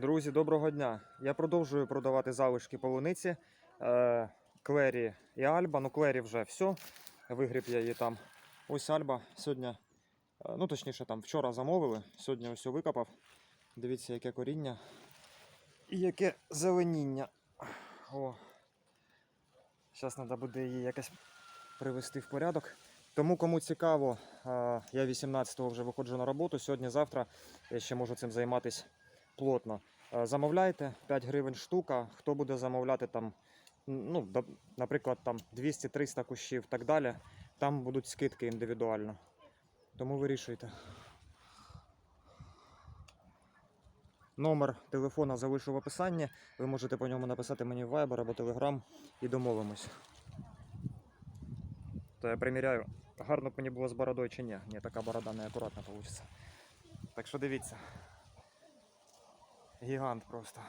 Друзі, доброго дня. Я продовжую продавати залишки полуниці е, Клері і Альба. Ну, Клері вже все. Вигріб я її там. Ось Альба сьогодні, е, ну точніше, там вчора замовили. Сьогодні ось викопав. Дивіться, яке коріння і яке зеленіння. О. Зараз треба буде її якось привести в порядок. Тому кому цікаво, е, я 18-го вже виходжу на роботу. Сьогодні-завтра я ще можу цим займатися плотно. Е, Замовляйте 5 гривень штука. Хто буде замовляти там, ну, наприклад, там 200-300 кущів і так далі, там будуть скидки індивідуально. Тому вирішуйте. Номер телефона залишу в описанні. Ви можете по ньому написати мені в Viber або Telegram і домовимось. То я приміряю, гарно б мені було з бородою чи ні. Ні, така борода не акуратна вийде. Так що дивіться. Гігант просто.